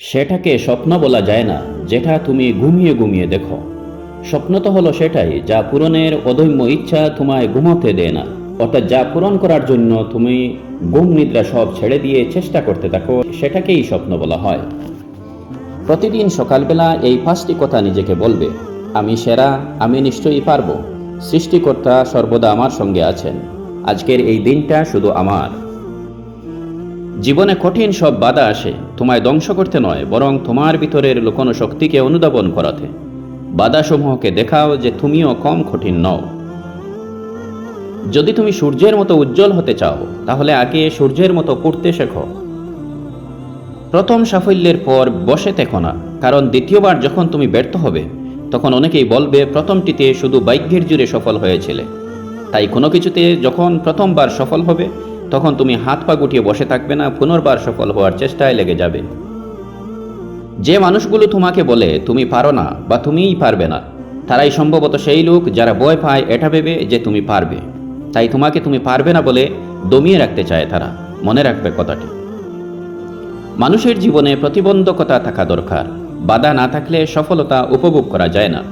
সেটাকে স্বপ্ন বলা যায় না, যেটা তুমি ঘুমিয়ে ঘুমিয়ে দেখো। স্বপ্ন তো হলো সেটাই, যা পূরণের অদম্য ইচ্ছা তোমায় ঘুমাতে দেয় না। অর্থাৎ যা পূরণ করার জন্য তুমি ঘুম নিদ্রা সব ছেড়ে দিয়ে চেষ্টা করতে থাকো, সেটাকেই স্বপ্ন বলা হয়। প্রতিদিন সকালবেলা এই পাঁচটি কথা নিজেকে বলবে, আমি সেরা, আমি নিশ্চয়ই পারব। সৃষ্টিকর্তা সর্বদা আমার সঙ্গে আছেন। আজকের এই দিনটা শুধু আমার। জীবনে কঠিন সব বাধা আসে, তোমায় ধ্বংস করতে নয়, বরং তোমার ভিতরের লুকোনো শক্তিকে অনুধাবন করাতে। বাধাসমূহকে দেখাও যে তুমিও কম কঠিন নও। যদি তুমি সূর্যের মতো উজ্জ্বল হতে চাও, তাহলে আগে সূর্যের মতো পড়তে শেখো। প্রথম সাফল্যের পর বসে থেকো না, কারণ দ্বিতীয়বার যখন তুমি ব্যর্থ হবে, তখন অনেকেই বলবে, প্রথমটিতে শুধু বাইকের জুড়ে সফল হয়েছিলে। তাই কোনো কিছুতে যখন প্রথমবার সফল হবে তখন তুমি হাত পা গুটিয়ে বসে থাকবে না, পুনর্বার সফল হওয়ার চেষ্টায় লেগে যাবে। যে মানুষগুলো তোমাকে বলে, তুমি পারো না বা তুমিই পারবে না, তারাই সম্ভবত সেই লোক যারা ভয় পায়, এটা ভেবে যে তুমি পারবে। তাই তোমাকে তুমি পারবে না বলে দমিয়ে রাখতে চায় তারা। মনে রাখবে কথাটি। মানুষের জীবনে প্রতিবন্ধকতা থাকা দরকার। বাধা না থাকলে সফলতা উপভোগ করা যায় না।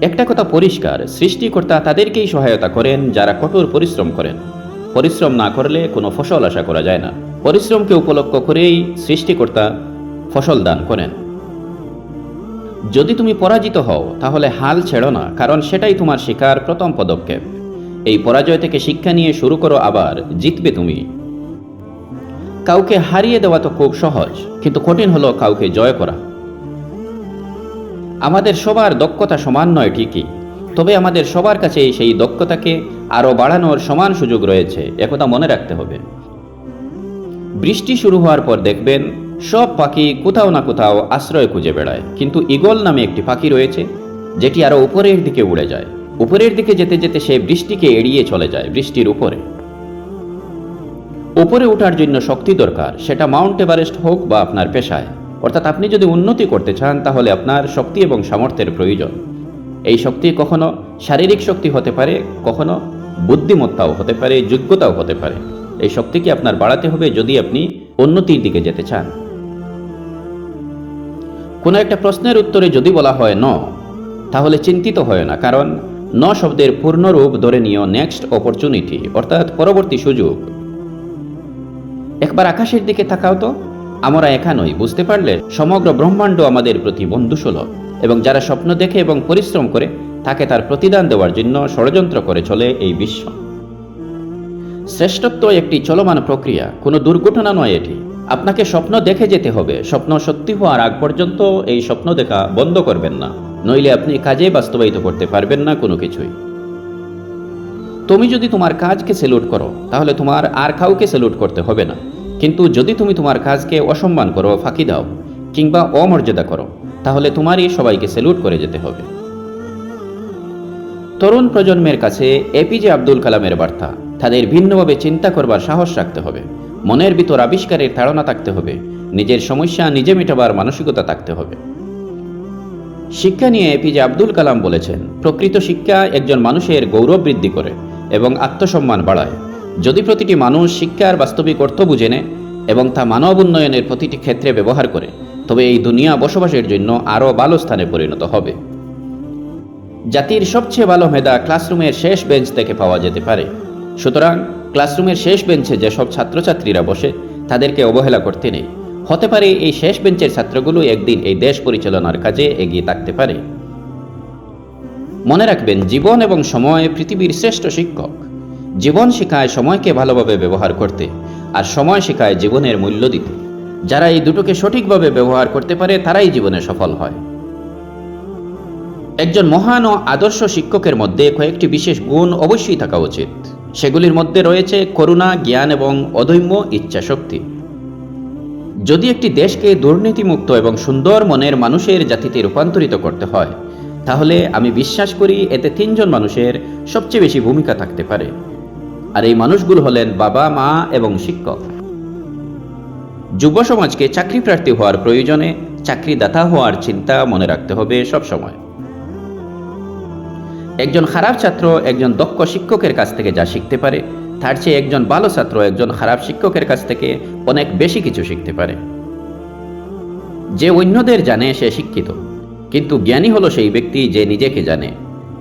একটা কথা পরিষ্কার, সৃষ্টিকর্তা তাদেরকেই সহায়তা করেন যারা কঠোর পরিশ্রম করেন। পরিশ্রম না করলে কোনো ফসল আশা করা যায় না। পরিশ্রমকে উপলক্ষ করেই সৃষ্টিকর্তা ফসল দান করেন। যদি তুমি পরাজিত হও, তাহলে হাল ছেড়ো না, কারণ সেটাই তোমার শিকার প্রথম পদক্ষেপ। এই পরাজয় থেকে শিক্ষা নিয়ে শুরু করো আবার, জিতবে তুমি। কাউকে হারিয়ে দেওয়া তো খুব সহজ, কিন্তু কঠিন হলো কাউকে জয় করা। আমাদের সবার দক্ষতা সমান নয় ঠিকই, তবে আমাদের সবার কাছে সেই দক্ষতাকে আরও বাড়ানোর সমান সুযোগ রয়েছে, একথা মনে রাখতে হবে। বৃষ্টি শুরু হওয়ার পর দেখবেন, সব পাখি কোথাও না কোথাও আশ্রয় খুঁজে বেড়ায়। কিন্তু ইগল নামে একটি পাখি রয়েছে, যেটি আরও উপরের দিকে উড়ে যায়। উপরের দিকে যেতে যেতে সে বৃষ্টিকে এড়িয়ে চলে যায়, বৃষ্টির উপরে। উপরে ওঠার জন্য শক্তি দরকার, সেটা মাউন্ট এভারেস্ট হোক বা আপনার পেশায়। অর্থাৎ আপনি যদি উন্নতি করতে চান, তাহলে আপনার শক্তি এবং সামর্থ্যের প্রয়োজন। এই শক্তি কখনো শারীরিক শক্তি হতে পারে, কখনো বুদ্ধিমত্তাও হতে পারে, যোগ্যতাও হতে পারে। এই শক্তিকে আপনার বাড়াতে হবে যদি আপনি উন্নতির দিকে যেতে চান। কোনো একটা প্রশ্নের উত্তরে যদি বলা হয় ন, তাহলে চিন্তিত হয় না, কারণ ন শব্দের পূর্ণরূপ ধরে নিও নেক্সট অপরচুনিটি, অর্থাৎ পরবর্তী সুযোগ। একবার আকাশের দিকে তাকাও তো, আমরা একা নই, বুঝতে পারলে সমগ্র ব্রহ্মাণ্ড আমাদের প্রতি বন্ধুসুলভ। এবং যারা স্বপ্ন দেখে এবং পরিশ্রম করে, তাকে তার প্রতিদান দেওয়ার জন্য ষড়যন্ত্র করে চলে এই বিশ্ব। শ্রেষ্ঠত্ব একটি চলমান প্রক্রিয়া, কোনো দুর্ঘটনা নয় এটি। আপনাকে স্বপ্ন দেখে যেতে হবে। স্বপ্ন সত্যি হওয়ার আগ পর্যন্ত এই স্বপ্ন দেখা বন্ধ করবেন না। নইলে আপনি কাজে বাস্তবায়িত করতে পারবেন না কোনো কিছুই। তুমি যদি তোমার কাজকে সেলুট করো, তাহলে তোমার আর কাউকে সেলুট করতে হবে না। কিন্তু যদি তুমি তোমার কাজকে অসম্মান করো, ফাঁকি দাও। কিংবা অমর্যাদা করো, তাহলে তোমারই সবাইকে স্যালুট করে যেতে হবে। তরুণ প্রজন্মের কাছে এপিজে আব্দুল কালামের বার্তা, তাদের ভিন্নভাবে চিন্তা করবার সাহস রাখতে হবে, মনের ভিতর আবিষ্কারের ধারণা থাকতে হবে, নিজের সমস্যা নিজে মেটাবার মানসিকতা থাকতে হবে। শিক্ষা নিয়ে এপিজে আব্দুল কালাম বলেছেন, প্রকৃত শিক্ষা একজন মানুষের গৌরব বৃদ্ধি করে এবং আত্মসম্মান বাড়ায়। যদি প্রতিটি মানুষ শিক্ষার বাস্তবিক অর্থ বুঝে নেয় এবং তা মানব উন্নয়নের প্রতিটি ক্ষেত্রে ব্যবহার করে তবে এই দুনিয়া বসবাসের জন্য আরও ভালো স্থানে পরিণত হবে। জাতির সবচেয়ে ভালো মেধা ক্লাসরুমের শেষ বেঞ্চ থেকে পাওয়া যেতে পারে। সুতরাং ক্লাসরুমের শেষ বেঞ্চে যেসব ছাত্রছাত্রীরা বসে, তাদেরকে অবহেলা করতে নেই। হতে পারে এই শেষ বেঞ্চের ছাত্রগুলো একদিন এই দেশ পরিচালনার কাজে এগিয়ে থাকতে পারে। মনে রাখবেন, জীবন এবং সময় পৃথিবীর শ্রেষ্ঠ শিক্ষক। জীবন শেখায় সময়কে ভালোভাবে ব্যবহার করতে, আর সময় শেখায় জীবনের মূল্য দিতে। যারা এই দুটোকে সঠিকভাবে ব্যবহার করতে পারে, তারাই জীবনে সফল হয়। একজন মহান ও আদর্শ শিক্ষকের মধ্যে কয়েকটি বিশেষ গুণ অবশ্যই থাকা উচিত। সেগুলির মধ্যে রয়েছে করুণা, জ্ঞান এবং অদম্য ইচ্ছাশক্তি। যদি একটি দেশকে দুর্নীতিমুক্ত এবং সুন্দর মনের মানুষের জাতিতে রূপান্তরিত করতে হয়, তাহলে আমি বিশ্বাস করি এতে তিনজন মানুষের সবচেয়ে বেশি ভূমিকা থাকতে পারে। আর এই মানুষগুলো হলেন বাবা, মা এবং শিক্ষক। যুব সমাজকে চাকরি প্রার্থী হওয়ার প্রয়োজনে চাকরিদাতা হওয়ার চিন্তা মনে রাখতে হবে সব সময়। একজন খারাপ ছাত্র একজন দক্ষ শিক্ষকের কাছ থেকে যা শিখতে পারে, তার চেয়ে একজন ভালো ছাত্র একজন খারাপ শিক্ষকের কাছ থেকে অনেক বেশি কিছু শিখতে পারে। যে অন্যদের জানে সে শিক্ষিত, কিন্তু জ্ঞানী হলো সেই ব্যক্তি যে নিজেকে জানে।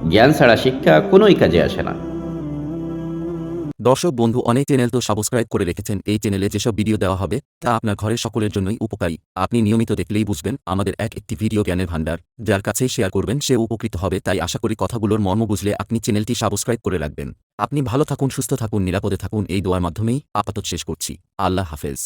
জ্ঞান ছাড়া শিক্ষা কোনোই কাজে আসে না। দর্শক বন্ধু, অনেক চ্যানেল তো সাবস্ক্রাইব করে রেখেছেন। এই চ্যানেলে যেসব ভিডিও দেওয়া হবে, তা আপনার ঘরের সকলের জন্যই উপকারী। আপনি নিয়মিত দেখলেই বুঝবেন, আমাদের এক একটি ভিডিও জ্ঞানের ভাণ্ডার। যার কাছেই শেয়ার করবেন, সে উপকৃত হবে। তাই আশা করি কথাগুলোর মর্ম বুঝলে আপনি চ্যানেলটি সাবস্ক্রাইব করে রাখবেন। আপনি ভালো থাকুন, সুস্থ থাকুন, নিরাপদে থাকুন। এই দোয়ার মাধ্যমেই আপাতত শেষ করছি। আল্লাহ হাফেজ।